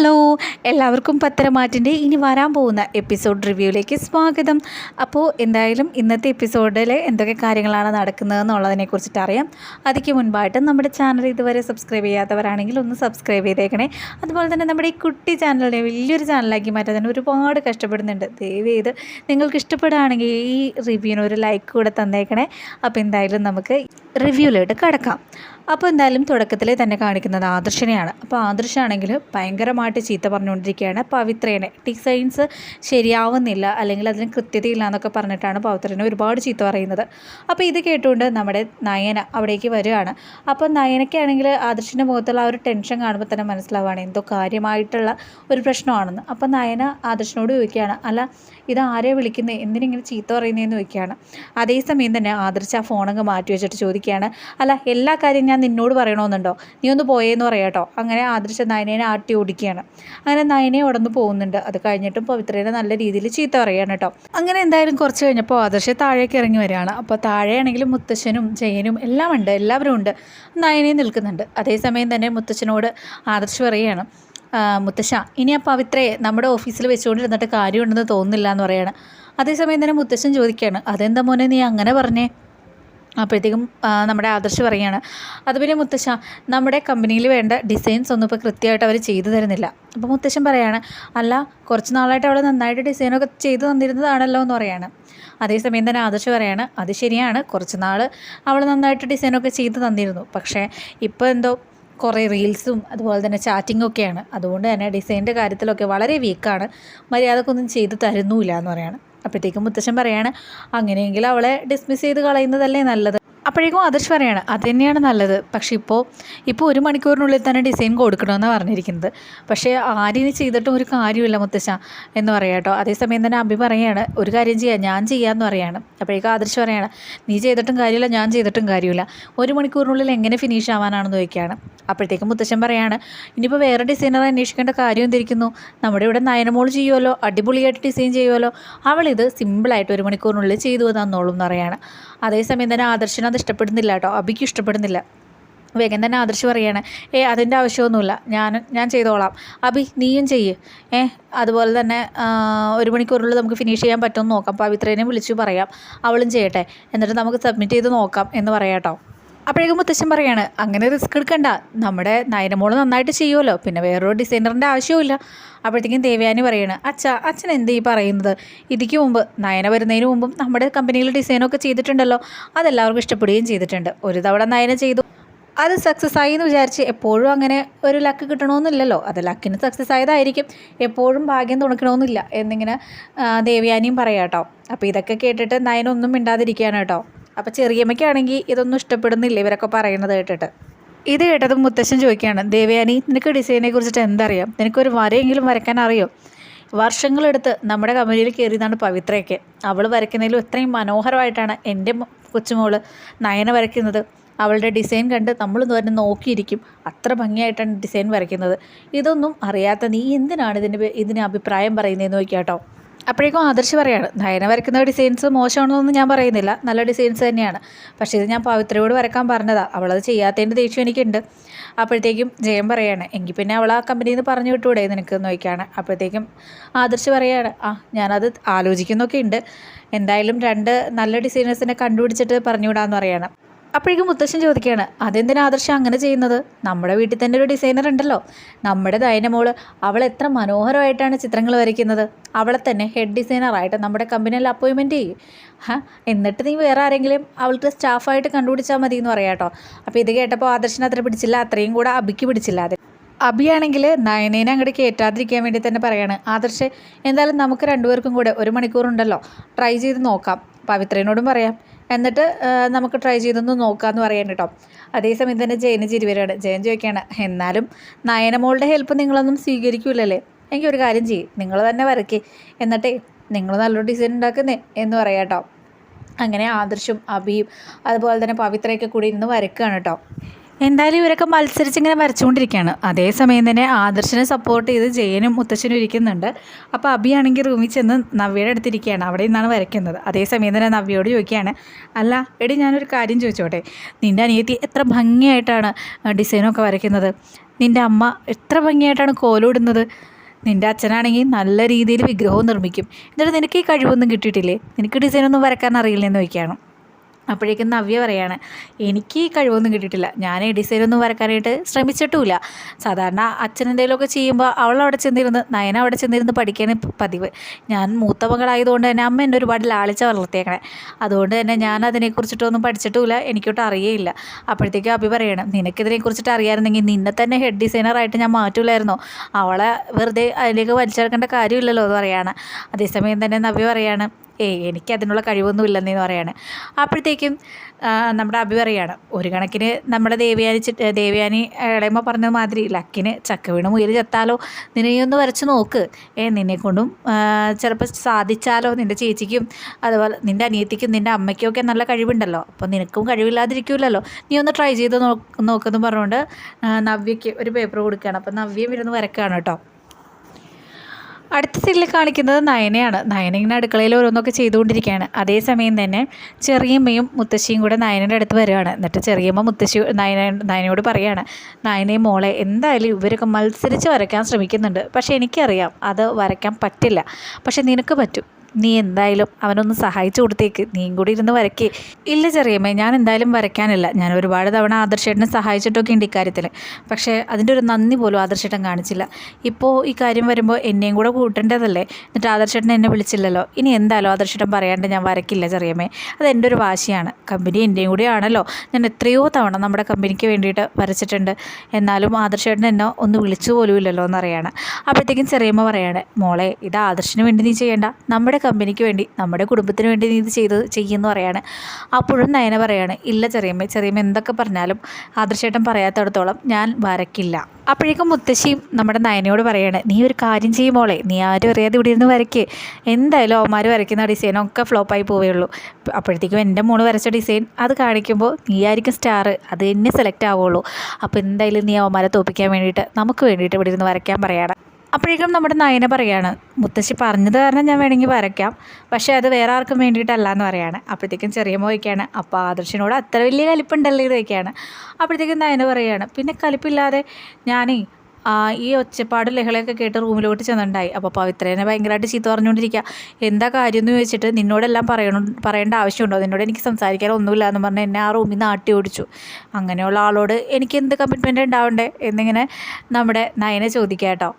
Hello എല്ലാവർക്കും പത്തരമാറ്റിന്റെ ഇനി വരാൻ പോകുന്ന എപ്പിസോഡ് റിവ്യൂയിലേക്ക് സ്വാഗതം. അപ്പോൾ എന്തായാലും ഇന്നത്തെ എപ്പിസോഡിൽ എന്തൊക്കെ കാര്യങ്ങളാണ് നടക്കുന്നതെന്നുള്ളതിനെ കുറിച്ചിട്ട് അറിയാം. അതിക്ക് മുൻപായിട്ട് നമ്മുടെ ചാനൽ ഇതുവരെ സബ്സ്ക്രൈബ് ചെയ്യാത്തവരാണെങ്കിൽ ഒന്ന് സബ്സ്ക്രൈബ് ചെയ്തേക്കണേ. അതുപോലെ തന്നെ നമ്മുടെ ഈ കുട്ടി ചാനലിനെ വലിയൊരു ചാനലാക്കി മാറ്റാൻ തന്നെ ഒരുപാട് കഷ്ടപ്പെടുന്നുണ്ട്. ദയവ് ചെയ്ത് നിങ്ങൾക്ക് ഇഷ്ടപ്പെടുകയാണെങ്കിൽ ഈ റിവ്യൂവിന് ഒരു ലൈക്ക് കൂടെ തന്നേക്കണേ. അപ്പോൾ എന്തായാലും നമുക്ക് റിവ്യൂവിലോട്ട് കിടക്കാം. അപ്പോൾ എന്തായാലും തുടക്കത്തിൽ തന്നെ കാണിക്കുന്നത് ആദർശനെയാണ്. അപ്പോൾ ആദർശാണെങ്കിൽ ഭയങ്കരമായിട്ട് ചീത്ത പറഞ്ഞുകൊണ്ടിരിക്കുകയാണ്. പവിത്രേനെ ഡിസൈൻസ് ശരിയാവുന്നില്ല അല്ലെങ്കിൽ അതിന് കൃത്യതയില്ല എന്നൊക്കെ പറഞ്ഞിട്ടാണ് പവിത്രനെ ഒരുപാട് ചീത്ത പറയുന്നത്. അപ്പോൾ ഇത് കേട്ടുകൊണ്ട് നമ്മുടെ നയന അവിടേക്ക് വരികയാണ്. അപ്പോൾ നയനയ്ക്കാണെങ്കിൽ ആദർശിന്റെ മുഖത്തുള്ള ആ ഒരു ടെൻഷൻ കാണുമ്പോൾ തന്നെ മനസ്സിലാവുകയാണ് എന്തോ കാര്യമായിട്ടുള്ള ഒരു പ്രശ്നമാണെന്ന്. അപ്പോൾ നയന ആദർശനോട് ചോദിക്കുകയാണ് അല്ല ഇത് ആരെ വിളിക്കുന്നത് എന്തിനിങ്ങനെ ചീത്ത പറയുന്നതെന്ന് ചോദിക്കുകയാണ്. അതേസമയം തന്നെ ആദർശ ആ ഫോണങ്ങ് മാറ്റി വെച്ചിട്ട് ചോദിക്കുകയാണ് അല്ല എല്ലാ കാര്യം ഞാൻ നിന്നോട് പറയണമെന്നുണ്ടോ നീ ഒന്ന് പോയേന്ന് പറയാട്ടോ. അങ്ങനെ ആദർശ നയനേനെ ആട്ടി ഓടിക്കുകയാണ്. അങ്ങനെ നയനെ ഉടന്ന് പോകുന്നുണ്ട്. അത് കഴിഞ്ഞിട്ടും പവിത്രേനെ നല്ല രീതിയിൽ ചീത്ത പറയുകയാണ് കേട്ടോ. അങ്ങനെ എന്തായാലും കുറച്ച് കഴിഞ്ഞപ്പോൾ ആദർശ താഴേക്ക് ഇറങ്ങി വരികയാണ്. അപ്പോൾ താഴെയാണെങ്കിലും മുത്തശ്ശനും ജയനും എല്ലാം ഉണ്ട്. എല്ലാവരും ഉണ്ട്. നയനെ നിൽക്കുന്നുണ്ട്. അതേസമയം തന്നെ മുത്തശ്ശനോട് ആദർശ് പറയുകയാണ്. മുത്തശ്ശ ഇനി ആ പവിത്രയെ നമ്മുടെ ഓഫീസിൽ വെച്ചുകൊണ്ടിരുന്നിട്ട് കാര്യമുണ്ടെന്ന് തോന്നുന്നില്ല എന്ന് പറയാണ്. അതേസമയം തന്നെ മുത്തശ്ശൻ ചോദിക്കുകയാണ്. അതെന്താ മോനെ നീ അങ്ങനെ പറഞ്ഞേ? അപ്പോഴത്തേക്കും നമ്മുടെ ആദർശ് പറയുകയാണ് അത് പിന്നെ മുത്തശ്ശ നമ്മുടെ കമ്പനിയിൽ വേണ്ട ഡിസൈൻസ് ഒന്നും ഇപ്പോൾ കൃത്യമായിട്ട് അവർ ചെയ്തു തരുന്നില്ല. അപ്പോൾ മുത്തശ്ശൻ പറയാണ് അല്ല കുറച്ച് നാളായിട്ട് അവൾ നന്നായിട്ട് ഡിസൈനൊക്കെ ചെയ്തു തന്നിരുന്നതാണല്ലോ എന്ന് പറയാണ്. അതേസമയം തന്നെ ആദർശ് പറയാണ് അത് ശരിയാണ് കുറച്ച് നാൾ അവൾ നന്നായിട്ട് ഡിസൈനൊക്കെ ചെയ്തു തന്നിരുന്നു. പക്ഷേ ഇപ്പോൾ എന്തോ കുറേ റീൽസും അതുപോലെ തന്നെ ചാറ്റിങ്ങും ഒക്കെയാണ്. അതുകൊണ്ട് തന്നെ ഡിസൈനിന്റെ കാര്യത്തിലൊക്കെ വളരെ വീക്കാണ് മര്യാദക്കൊന്നും ചെയ്തു തരുന്നുമില്ല എന്ന് പറയാണ്. അപ്പോഴത്തേക്കും മുത്തശ്ശൻ പറയാണ് അങ്ങനെയെങ്കിൽ അവളെ ഡിസ്മിസ് ചെയ്ത് കളയുന്നതല്ലേ നല്ലത്? അപ്പോഴേക്കും ആദർശ് പറയാണ് അത് തന്നെയാണ് നല്ലത്. പക്ഷേ ഇപ്പോൾ ഇപ്പോൾ ഒരു മണിക്കൂറിനുള്ളിൽ തന്നെ ഡിസൈൻ കൊടുക്കണമെന്നാണ് പറഞ്ഞിരിക്കുന്നത്. പക്ഷേ ആരും ചെയ്തിട്ടും ഒരു കാര്യമില്ല മുത്തശ്ശ എന്ന് പറയാം കേട്ടോ. അതേസമയം തന്നെ അബി പറയാണ് ഒരു കാര്യം ചെയ്യാം ഞാൻ ചെയ്യാമെന്ന് പറയാണ്. അപ്പോഴേക്കും ആദർശ് പറയാണ് നീ ചെയ്തിട്ടും കാര്യമില്ല ഞാൻ ചെയ്തിട്ടും കാര്യമില്ല. ഒരു മണിക്കൂറിനുള്ളിൽ എങ്ങനെ ഫിനിഷ് ആവാനാണെന്ന് ചോദിക്കുകയാണ്. അപ്പോഴത്തേക്കും മുത്തശ്ശൻ പറയാണ് ഇനിയിപ്പോൾ വേറെ ഡിസൈനർ അന്വേഷിക്കേണ്ട കാര്യം എന്തിരിക്കുന്നു? നമ്മുടെ ഇവിടെ നയനമോൾ ചെയ്യുമല്ലോ അടിപൊളിയായിട്ട് ഡിസൈൻ ചെയ്യുമല്ലോ അവളിത് സിമ്പിളായിട്ട് ഒരു മണിക്കൂറിനുള്ളിൽ ചെയ്തു തന്നോളും എന്ന് പറയാണ്. അതേസമയം തന്നെ ആദർശന അത് ഇഷ്ടപ്പെടുന്നില്ല കേട്ടോ. അബിക്ക് ഇഷ്ടപ്പെടുന്നില്ല. വേഗം തന്നെ ആദർശ് പറയാണ് ഏ അതിന്റെ ആവശ്യമൊന്നുമില്ല. ഞാൻ ഞാൻ ചെയ്തോളാം. അബി നീയും ചെയ്യ്. ഏ അതുപോലെ തന്നെ ഒരു മണിക്കൂറിൽ നമുക്ക് ഫിനിഷ് ചെയ്യാൻ പറ്റുമെന്ന് നോക്കാം. പവിത്രേനെ വിളിച്ചു പറയാം. അവളും ചെയ്യട്ടെ. എന്നിട്ട് നമുക്ക് സബ്മിറ്റ് ചെയ്ത് നോക്കാം എന്ന് പറയാം കേട്ടോ. അപ്പോഴേക്കും മുത്തശ്ശൻ പറയാണ് അങ്ങനെ റിസ്ക് എടുക്കണ്ട. നമ്മുടെ നയനമോൾ നന്നായിട്ട് ചെയ്യുമല്ലോ പിന്നെ വേറൊരു ഡിസൈനറിന്റെ ആവശ്യമില്ല അപ്പോഴത്തേക്കും ദേവയാനി പറയാണ് അച്ഛ അച്ഛൻ എന്ത് ഈ പറയുന്നത്? ഇതിക്ക് മുമ്പ് നയന വരുന്നതിന് മുമ്പും നമ്മുടെ കമ്പനിയിൽ ഡിസൈനൊക്കെ ചെയ്തിട്ടുണ്ടല്ലോ. അതെല്ലാവർക്കും ഇഷ്ടപ്പെടുകയും ചെയ്തിട്ടുണ്ട്. ഒരു തവണ നയന ചെയ്തു. അത് സക്സസ് ആയി എന്ന് വിചാരിച്ച് എപ്പോഴും അങ്ങനെ ഒരു ലക്ക് കിട്ടണമെന്നില്ലല്ലോ അത് ലക്കിന് സക്സസ് ആയതായിരിക്കും. എപ്പോഴും ഭാഗ്യം തുണക്കണമെന്നില്ല എന്നിങ്ങനെ ദേവയാനിയും പറയാം കേട്ടോ അപ്പോൾ ഇതൊക്കെ കേട്ടിട്ട് നയനൊന്നും മിണ്ടാതിരിക്കുകയാണ് കേട്ടോ. അപ്പോൾ ചെറിയമ്മയ്ക്കാണെങ്കിൽ ഇതൊന്നും ഇഷ്ടപ്പെടുന്നില്ല ഇവരൊക്കെ പറയുന്നത് കേട്ടിട്ട്. ഇത് കേട്ടത് മുത്തശ്ശൻ ചോദിക്കുകയാണ് ദേവയാനി നിനക്ക് ഡിസൈനെ കുറിച്ചിട്ട് എന്തറിയാം? നിനക്കൊരു വരയെങ്കിലും വരയ്ക്കാൻ അറിയോ? വർഷങ്ങളെടുത്ത് നമ്മുടെ കമ്പനിയിൽ കയറിയതാണ് പവിത്രയൊക്കെ. അവൾ വരയ്ക്കുന്നതിലും എത്രയും മനോഹരമായിട്ടാണ് എന്റെ കൊച്ചുമോൾ നയന വരയ്ക്കുന്നത്. അവളുടെ ഡിസൈൻ കണ്ട് നമ്മൾ തന്നെ നോക്കിയിരിക്കും. അത്ര ഭംഗിയായിട്ടാണ് ഡിസൈൻ വരയ്ക്കുന്നത്. ഇതൊന്നും അറിയാത്ത നീ എന്തിനാണ് ഇതിന് ഇതിന് അഭിപ്രായം പറയുന്നതെന്ന് നോക്കിയാട്ടോ അപ്പോഴേക്കും ആദർശ് പറയാണ് നയന വരയ്ക്കുന്ന ഡിസൈൻസ് മോശമാണെന്നൊന്നും ഞാൻ പറയുന്നില്ല. നല്ല ഡിസൈൻസ് തന്നെയാണ്. പക്ഷേ ഇത് ഞാൻ പവിത്രയോട് വരക്കാൻ പറഞ്ഞതാണ് അവളത് ചെയ്യാത്തതിന്റെ ദേഷ്യം എനിക്കുണ്ട്. അപ്പോഴത്തേക്കും ജയം പറയാണ് എങ്കിൽ പിന്നെ അവൾ ആ കമ്പനിയിൽ നിന്ന് പറഞ്ഞു വിട്ടൂടെ നിനക്ക്? നോക്കിയാണ് അപ്പോഴത്തേക്കും ആദർശ് പറയാണ് ആ ഞാനത് ആലോചിക്കുന്നൊക്കെ ഉണ്ട്. എന്തായാലും രണ്ട് നല്ല ഡിസൈനേഴ്സിനെ കണ്ടുപിടിച്ചിട്ട് പറഞ്ഞുവിടാമെന്ന് പറയാണ്. അപ്പോഴേക്കും മുത്തശ്ശൻ ചോദിക്കുകയാണ് അതെന്തിനാ ആദർശം അങ്ങനെ ചെയ്യുന്നത്? നമ്മുടെ വീട്ടിൽ തന്നെ ഒരു ഡിസൈനർ ഉണ്ടല്ലോ. നമ്മുടെ ദൈനമോൾ അവൾ എത്ര മനോഹരമായിട്ടാണ് ചിത്രങ്ങൾ വരയ്ക്കുന്നത്. അവളെ തന്നെ ഹെഡ് ഡിസൈനറായിട്ട് നമ്മുടെ കമ്പനിയിൽ അപ്പോയിൻമെന്റ് ചെയ്യും. ഹാ എന്നിട്ട് നീ വേറെ ആരെങ്കിലും അവൾക്ക് സ്റ്റാഫായിട്ട് കണ്ടുപിടിച്ചാൽ മതി എന്ന് പറയാം കേട്ടോ അപ്പോൾ ഇത് കേട്ടപ്പോൾ ആദർശന് അത്ര പിടിച്ചില്ല അത്രയും കൂടെ അബിക്ക് പിടിച്ചില്ല അതെ. അബിയാണെങ്കിൽ നയനേനെ അങ്ങോട്ട് കയറ്റാതിരിക്കാൻ വേണ്ടി തന്നെ പറയാണ് ആദർശ് എന്തായാലും നമുക്ക് രണ്ടുപേർക്കും കൂടെ ഒരു മണിക്കൂറുണ്ടല്ലോ. ട്രൈ ചെയ്ത് നോക്കാം. പവിത്രനോടും പറയാം. എന്നിട്ട് നമുക്ക് ട്രൈ ചെയ്തൊന്ന് നോക്കാമെന്ന് പറയാൻ കേട്ടോ അതേസമയം തന്നെ ജയന് ചിരിവരാണ് ജയൻ ചോദിക്കുകയാണ് എന്നാലും നയനമോളുടെ ഹെൽപ്പ് നിങ്ങളൊന്നും സ്വീകരിക്കൂലല്ലേ? എനിക്ക് ഒരു കാര്യം ചെയ്യും നിങ്ങൾ തന്നെ വരയ്ക്കേ. എന്നിട്ടേ നിങ്ങൾ നല്ലൊരു ഡിസൈൻ ഉണ്ടാക്കുന്നേ എന്ന് പറയാം കേട്ടോ അങ്ങനെ ആദർശും അഭിയും അതുപോലെ തന്നെ പവിത്രയൊക്കെ കൂടി ഇരുന്ന് വരക്കുകയാണ് കേട്ടോ എന്തായാലും ഇവരൊക്കെ മത്സരിച്ച് ഇങ്ങനെ വരച്ചുകൊണ്ടിരിക്കുകയാണ് അതേസമയം തന്നെ ആദർശനെ സപ്പോർട്ട് ചെയ്ത് ജയനും മുത്തശ്ശനും ഇരിക്കുന്നുണ്ട്. അപ്പോൾ അബിയാണെങ്കിൽ റൂമിൽ ചെന്ന് നവ്യയുടെ അടുത്തിരിക്കുകയാണ്. അവിടെ നിന്നാണ് വരയ്ക്കുന്നത്. അതേസമയം തന്നെ നവ്യയോട് ചോദിക്കുകയാണ് അല്ല എടി ഞാനൊരു കാര്യം ചോദിച്ചോട്ടെ? നിന്റെ അനിയത്തി എത്ര ഭംഗിയായിട്ടാണ് ഡിസൈനൊക്കെ വരയ്ക്കുന്നത്? നിന്റെ അമ്മ എത്ര ഭംഗിയായിട്ടാണ് കോലോടുന്നത് നിന്റെ അച്ഛനാണെങ്കിൽ നല്ല രീതിയിൽ വിഗ്രഹവും നിർമ്മിക്കും. എന്നിട്ട് നിനക്ക് ഈ കഴിവൊന്നും കിട്ടിയിട്ടില്ലേ? നിനക്ക് ഡിസൈനൊന്നും വരക്കാൻ അറിയില്ലെന്ന് ചോദിക്കുകയാണ്. അപ്പോഴേക്കും നവ്യ പറയാണ് എനിക്ക് ഈ കഴിവൊന്നും കിട്ടിയിട്ടില്ല. ഞാൻ ഡിസൈനൊന്നും വരക്കാനായിട്ട് ശ്രമിച്ചിട്ടുമില്ല. സാധാരണ അച്ഛൻ എന്തെങ്കിലുമൊക്കെ ചെയ്യുമ്പോൾ അവൾ അവിടെ ചെന്നിരുന്ന് നയന അവിടെ ചെന്നിരുന്ന് പഠിക്കാൻ പതിവ്. ഞാൻ മൂത്ത മകളായതുകൊണ്ട് തന്നെ അമ്മ എന്നെ ഒരുപാട് ലാളിച്ച വളർത്തിയേക്കണേ. അതുകൊണ്ട് തന്നെ ഞാൻ അതിനെക്കുറിച്ചിട്ടൊന്നും പഠിച്ചിട്ടുമില്ല. എനിക്കോട്ട് അറിയേയില്ല. അപ്പോഴത്തേക്കും അഭി പറയണം നിനക്കിതിനെക്കുറിച്ചിട്ട് അറിയാമായിരുന്നെങ്കിൽ നിന്നെ തന്നെ ഹെഡ് ഡിസൈനറായിട്ട് ഞാൻ മാറ്റൂലായിരുന്നോ? അവളെ വെറുതെ അതിലേക്ക് വലിച്ചെടുക്കേണ്ട കാര്യമില്ലല്ലോ എന്ന് പറയാണ്. അതേസമയം തന്നെ നവ്യ പറയാണ് ഏയ് എനിക്ക് അതിനുള്ള കഴിവൊന്നും എന്ന് പറയാണ്. അപ്പോഴത്തേക്കും നമ്മുടെ അഭി പറയാണ് ഒരു കണക്കിന് നമ്മുടെ ദേവയാനി ദേവയാനി ഇളയമ്മ പറഞ്ഞ മാതിരി ലക്കിന് ചക്ക വീണ് മുയൽ ചത്താലോ? നിന്നെയൊന്ന് വരച്ച് നോക്ക്. ഏ നിന്നെ കൊണ്ടും ചിലപ്പോൾ സാധിച്ചാലോ നിന്റെ ചേച്ചിക്കും അതുപോലെ നിന്റെ അനിയത്തിക്കും നിന്റെ അമ്മയ്ക്കും ഒക്കെ നല്ല കഴിവുണ്ടല്ലോ. അപ്പോൾ നിനക്കും കഴിവില്ലാതിരിക്കില്ലല്ലോ നീ ഒന്ന് ട്രൈ ചെയ്ത് നോക്കുന്നു പറഞ്ഞുകൊണ്ട് നവ്യയ്ക്ക് ഒരു പേപ്പർ കൊടുക്കുകയാണ്. അപ്പോൾ നവ്യം ഇരുന്ന് വരക്കുകയാണ് കേട്ടോ. അടുത്ത സീനിൽ കാണിക്കുന്നത് നയനയാണ്. നയന ഇങ്ങനെ അടുക്കളയിൽ ഓരോന്നൊക്കെ ചെയ്തുകൊണ്ടിരിക്കുകയാണ്. അതേസമയം തന്നെ ചെറിയമ്മയും മുത്തശ്ശിയും കൂടെ നയനയുടെ അടുത്ത് വരികയാണ്. എന്നിട്ട് ചെറിയമ്മ മുത്തശ്ശി നയന നയനയോട് പറയുകയാണ് നയനയും മോളെ എന്തായാലും ഇവരൊക്കെ മത്സരിച്ച് വരയ്ക്കാൻ ശ്രമിക്കുന്നുണ്ട്. പക്ഷേ എനിക്കറിയാം അത് വരയ്ക്കാൻ പറ്റില്ല. പക്ഷേ നിനക്ക് പറ്റും. നീ എന്തായാലും അവനൊന്ന് സഹായിച്ചു കൊടുത്തേക്ക്. നീയും കൂടി ഇരുന്ന് വരയ്ക്ക്. ഇല്ല ചെറിയമ്മേ ഞാൻ എന്തായാലും വരയ്ക്കാനില്ല. ഞാൻ ഒരുപാട് തവണ ആദർശേട്ടനെ സഹായിച്ചിട്ടൊക്കെ ഉണ്ട് ഇക്കാര്യത്തിൽ പക്ഷേ അതിന്റെ ഒരു നന്ദി പോലും ആദർശേട്ടൻ കാണിച്ചില്ല. ഇപ്പോൾ ഈ കാര്യം വരുമ്പോൾ എന്നെയും കൂടെ കൂട്ടേണ്ടതല്ലേ? എന്നിട്ട് ആദർശേട്ടൻ എന്നെ വിളിച്ചില്ലല്ലോ? ഇനി എന്തായാലും ആദർശേട്ടൻ പറയാണ്ട് ഞാൻ വരയ്ക്കില്ല ചെറിയമ്മേ. അത് എന്റെ ഒരു വാശിയാണ്. കമ്പനി എന്റെയും കൂടി ആണല്ലോ. ഞാൻ എത്രയോ തവണ നമ്മുടെ കമ്പനിക്ക് വേണ്ടിയിട്ട് വരച്ചിട്ടുണ്ട്. എന്നാലും ആദർശേട്ടൻ എന്നെ ഒന്ന് വിളിച്ചു പോലും ഇല്ലല്ലോ എന്നറിയാണ് അപ്പോഴത്തേക്കും ചെറിയമ്മ പറയാണ് മോളെ ഇത് ആദർശിന് വേണ്ടി നീ ചെയ്യേണ്ട. നമ്മുടെ കമ്പനിക്ക് വേണ്ടി നമ്മുടെ കുടുംബത്തിന് വേണ്ടി നീ ഇത് ചെയ്ത് ചെയ്യുമെന്ന് പറയാണ്. അപ്പോഴും നയന പറയാണ് ഇല്ല ചെറിയമ്മ ചെറിയമ്മ എന്തൊക്കെ പറഞ്ഞാലും ആദർശേട്ടൻ പറയാത്തടത്തോളം ഞാൻ വരക്കില്ല അപ്പോഴേക്കും മുത്തശ്ശിയും നമ്മുടെ നയനയോട് പറയാണ് നീ ഒരു കാര്യം ചെയ്യുമ്പോളെ നീ ആരും അറിയാതെ ഇവിടെ ഇരുന്ന് വരയ്ക്ക്. എന്തായാലും അവന്മാർ വരയ്ക്കുന്ന ഡിസൈനൊക്കെ ഫ്ലോപ്പായി പോവുകയുള്ളൂ അപ്പോഴത്തേക്കും എന്റെ മോൾ വരച്ച ഡിസൈൻ അത് കാണിക്കുമ്പോൾ നീ ആയിരിക്കും സ്റ്റാർ അത് തന്നെ സെലക്ട് ആവുള്ളൂ. അപ്പോൾ എന്തായാലും നീ അവന്മാരെ തോപ്പിക്കാൻ വേണ്ടിയിട്ട് നമുക്ക് വേണ്ടിയിട്ട് ഇവിടെ ഇരുന്ന് വരയ്ക്കാൻ പറയണം. അപ്പോഴേക്കും നമ്മുടെ നയന പറയാണ് മുത്തശ്ശി പറഞ്ഞത് കാരണം ഞാൻ വേണമെങ്കിൽ വരയ്ക്കാം. പക്ഷേ അത് വേറെ ആർക്കും വേണ്ടിയിട്ടല്ല എന്ന് പറയാണ്. അപ്പോഴത്തേക്കും ചെറിയ മോയ്ക്കാണ് അപ്പോൾ ആദർശിനോട് അത്ര വലിയ കലിപ്പുണ്ടല്ലോ? ഇത് വയ്ക്കുകയാണ് അപ്പോഴത്തേക്കും നയന പറയാണ് പിന്നെ കലിപ്പില്ലാതെ ഞാനേ ഈ ഒച്ചപ്പാട് ലഹളയൊക്കെ കേട്ട് റൂമിലോട്ട് ചെന്നുണ്ടായി അപ്പോൾ പവിത്രേനെ ഭയങ്കരമായിട്ട് ചീത്ത പറഞ്ഞുകൊണ്ടിരിക്കുക. എന്താ കാര്യം എന്ന് ചോദിച്ചിട്ട് നിന്നോടെല്ലാം പറയണം പറയേണ്ട ആവശ്യമുണ്ടോ? നിന്നോട് എനിക്ക് സംസാരിക്കാൻ ഒന്നുമില്ല എന്ന് പറഞ്ഞ് എന്നെ ആ റൂമിൽ നിന്ന് ആട്ടി ഓടിച്ചു. അങ്ങനെയുള്ള ആളോട് എനിക്ക് എന്ത് കമ്മിറ്റ്മെന്റ് ഉണ്ടാവണ്ടേ? എന്നിങ്ങനെ നമ്മുടെ നയനെ ചോദിക്കാം കേട്ടോ.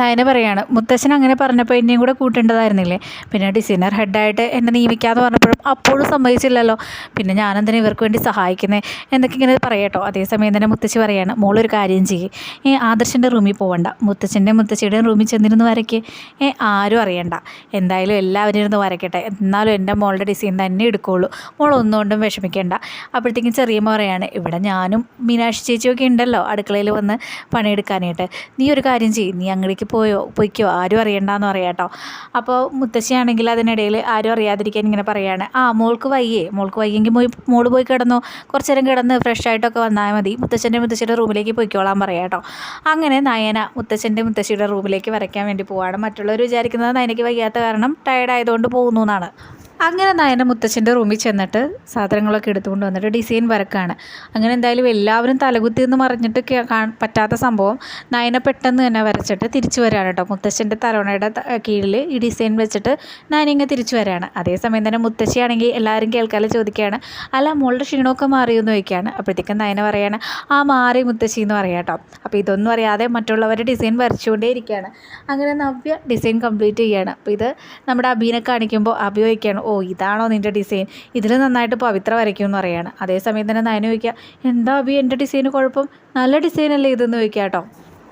നയന പറയാണ് മുത്തശ്ശൻ അങ്ങനെ പറഞ്ഞപ്പോൾ എന്നെയും കൂടെ കൂട്ടേണ്ടതായിരുന്നില്ലേ? പിന്നെ ഡിസൈനർ ഹെഡായിട്ട് എന്നെ നിയമിക്കാമെന്ന് പറഞ്ഞപ്പോഴും അപ്പോഴും സമ്മതിച്ചില്ലല്ലോ. പിന്നെ ഞാനെന്തിനാ ഇവർക്ക് വേണ്ടി സഹായിക്കുന്നത് എന്നൊക്കെ ഇങ്ങനെ പറയട്ടോ. അതേസമയം തന്നെ മുത്തശ്ശി പറയാണ് മോളൊരു കാര്യം ചെയ്യേ. ഏ ആദർശന്റെ റൂമിൽ പോകണ്ട മുത്തച്ഛന്റെ മുത്തശ്ശിയുടെ റൂമിൽ ചെന്നിരുന്ന് വരയ്ക്ക്. ഏ ആരും അറിയണ്ട. എന്തായാലും എല്ലാവരും ഇരുന്ന് വരയ്ക്കട്ടെ. എന്നാലും എന്റെ മോളുടെ ഡിസൈൻ തന്നെ എടുക്കുകയുള്ളൂ മോൾ ഒന്നുകൊണ്ടും വിഷമിക്കേണ്ട. അപ്പോഴത്തേക്കും ചെറിയമ്മ പറയാണ് ഇവിടെ ഞാനും മീനാക്ഷി ചേച്ചിയൊക്കെ ഉണ്ടല്ലോ അടുക്കളയിൽ വന്ന് പണിയെടുക്കാനായിട്ട്. നീ ഒരു കാര്യം ചെയ്യും. നീ അങ്ങടേക്ക് പോയോ പൊയ്ക്കോ ആരും അറിയണ്ടെന്ന് പറയാം കേട്ടോ അപ്പോൾ മുത്തശ്ശിയാണെങ്കിൽ അതിനിടയിൽ ആരും അറിയാതിരിക്കാൻ ഇങ്ങനെ പറയുകയാണ് ആ മോൾക്ക് വയ്യേ മോൾക്ക് വയ്യെങ്കിൽ പോയി മോൾ പോയി കിടന്നു കുറച്ച് നേരം കിടന്ന് ഫ്രഷ് ആയിട്ടൊക്കെ വന്നാൽ മതി മുത്തശ്ശന്റെ മുത്തശ്ശിയുടെ റൂമിലേക്ക് പോയിക്കോളാൻ പറയാം കേട്ടോ അങ്ങനെ നയന മുത്തശ്ശന്റെ മുത്തശ്ശിയുടെ റൂമിലേക്ക് വരയ്ക്കാൻ വേണ്ടി പോവാണ്. മറ്റുള്ളവർ വിചാരിക്കുന്നത് നയനയ്ക്ക് വയ്യാത്ത കാരണം ടയർഡ് ആയതുകൊണ്ട് പോകുന്നു എന്നാണ്. അങ്ങനെ നയന മുത്തച്ഛന്റെ റൂമിൽ ചെന്നിട്ട് സാധനങ്ങളൊക്കെ എടുത്തുകൊണ്ട് വന്നിട്ട് ഡിസൈൻ വരക്കാണ്. അങ്ങനെ എന്തായാലും എല്ലാവരും തലകുത്തി എന്ന് മറിഞ്ഞിട്ട് പറ്റാത്ത സംഭവം നയന പെട്ടെന്ന് തന്നെ വരച്ചിട്ട് തിരിച്ചു വരികയാണ് കേട്ടോ. മുത്തച്ഛന്റെ തലോണയുടെ കീഴിൽ ഈ ഡിസൈൻ വെച്ചിട്ട് നയന ഇങ്ങനെ തിരിച്ചു വരികയാണ് അതേസമയം തന്നെ മുത്തശ്ശിയാണെങ്കിൽ എല്ലാവരും കേൾക്കാതെ ചോദിക്കുകയാണ് അല്ല മോളുടെ ക്ഷീണമൊക്കെ മാറിയെന്ന് ചോദിക്കുകയാണ്. അപ്പോഴത്തേക്കും നയന പറയുകയാണ് ആ മാറി മുത്തശ്ശി എന്ന് പറയാം കേട്ടോ. അപ്പോൾ ഇതൊന്നും അറിയാതെ മറ്റുള്ളവർ ഡിസൈൻ വരച്ചുകൊണ്ടേ ഇരിക്കുകയാണ്. അങ്ങനെ നവ്യ ഡിസൈൻ കംപ്ലീറ്റ് ചെയ്യുകയാണ്. അപ്പോൾ ഇത് നമ്മുടെ അബീനെ കാണിക്കുമ്പോൾ അബി ചോദിക്കുകയാണ് ഓ ഇതാണോ നിന്റെ ഡിസൈൻ ഇതിൽ നന്നായിട്ട് പവിത്ര വരയ്ക്കുമെന്ന് പറയാണ്. അതേസമയം തന്നെ നയന ചോദിക്കുക എന്താ അബി എന്റെ ഡിസൈന് കുഴപ്പം? നല്ല ഡിസൈനല്ലേ ഇതെന്ന് ചോദിക്കുക കേട്ടോ.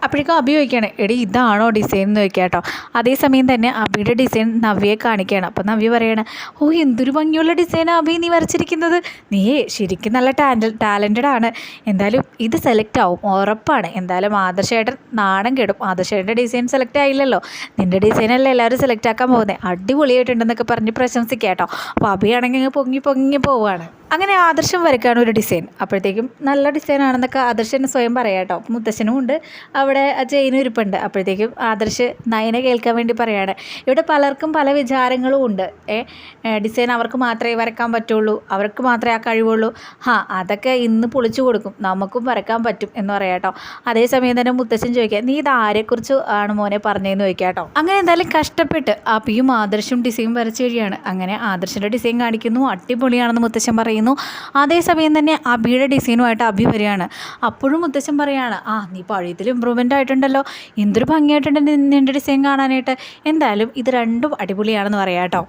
അപ്പോഴേക്കും അബി ചോദിക്കുകയാണ് എടി ഇതാണോ ഡിസൈൻ എന്ന് ചോദിക്കുക കേട്ടോ. അതേസമയം തന്നെ അബിയുടെ ഡിസൈൻ നവ്യയെ കാണിക്കുകയാണ്. അപ്പോൾ നവ്യ പറയാണ് ഓ എന്തൊരു ഭംഗിയുള്ള ഡിസൈനാണ് അബി നീ വരച്ചിരിക്കുന്നത്. നീ ശരിക്കും നല്ല ടാലൻ ടാലന്റഡ് ആണ്. എന്തായാലും ഇത് സെലക്ട് ആവും ഉറപ്പാണ്. എന്തായാലും ആദർശേട്ടൻ നാണം കെടും. ആദർശേട്ടന്റെ ഡിസൈൻ സെലക്ട് ആയില്ലല്ലോ. നിന്റെ ഡിസൈനല്ലേ എല്ലാവരും സെലക്ട് ആക്കാൻ പോകുന്നത് അടിപൊളിയായിട്ടുണ്ടെന്നൊക്കെ പറഞ്ഞ് പ്രശംസിക്കാം കേട്ടോ. അപ്പോൾ അബിയാണെങ്കിൽ പൊങ്ങി പൊങ്ങി പോവുകയാണ്. അങ്ങനെ ആദർശം വരയ്ക്കാണ് ഒരു ഡിസൈൻ അപ്പോഴത്തേക്കും നല്ല ഡിസൈൻ ആണെന്നൊക്കെ ആദർശന് സ്വയം പറയാം കേട്ടോ. മുത്തശ്ശനും ഉണ്ട്. അവിടെ ചെയിനും ഇരിപ്പുണ്ട്. അപ്പോഴത്തേക്കും ആദർശ് നയനെ കേൾക്കാൻ വേണ്ടി പറയാണ്. ഇവിടെ പലർക്കും പല വിചാരങ്ങളും ഉണ്ട്. ഏ ഡിസൈൻ അവർക്ക് മാത്രമേ വരയ്ക്കാൻ പറ്റുള്ളൂ. അവർക്ക് മാത്രമേ ആ കഴിവുള്ളൂ. ഹാ അതൊക്കെ ഇന്ന് പൊളിച്ചു കൊടുക്കും. നമുക്കും വരയ്ക്കാൻ പറ്റും എന്ന് പറയാം കേട്ടോ. അതേസമയം തന്നെ മുത്തശ്ശൻ ചോദിക്കുക നീ ഇത് ആരെക്കുറിച്ച് ആണ് മോനെ പറഞ്ഞതെന്ന് ചോദിക്കാം കേട്ടോ? അങ്ങനെ എന്തായാലും കഷ്ടപ്പെട്ട് ആ പിയും ആദർശും ഡിസൈൻ വരച്ചു കഴിയാണ്. അങ്ങനെ ആദർശിന്റെ ഡിസൈൻ കാണിക്കുന്നു. അടിപൊളിയാണെന്ന് മുത്തശ്ശൻ പറയുന്നു. അതേസമയം തന്നെ അബിയുടെ ഡിസൈനുമായിട്ട് അബി വരികയാണ്. അപ്പോഴും മുത്തശ്ശൻ പറയാണ് ആ നീ പഴയതിൽ ഇമ്പ്രൂവ്മെന്റ് ആയിട്ടുണ്ടല്ലോ. എന്തൊരു ഭംഗിയായിട്ടുണ്ട് നിന്റെ ഡിസൈൻ കാണാനായിട്ട്. എന്തായാലും ഇത് രണ്ടും അടിപൊളിയാണെന്ന് പറയാം കേട്ടോ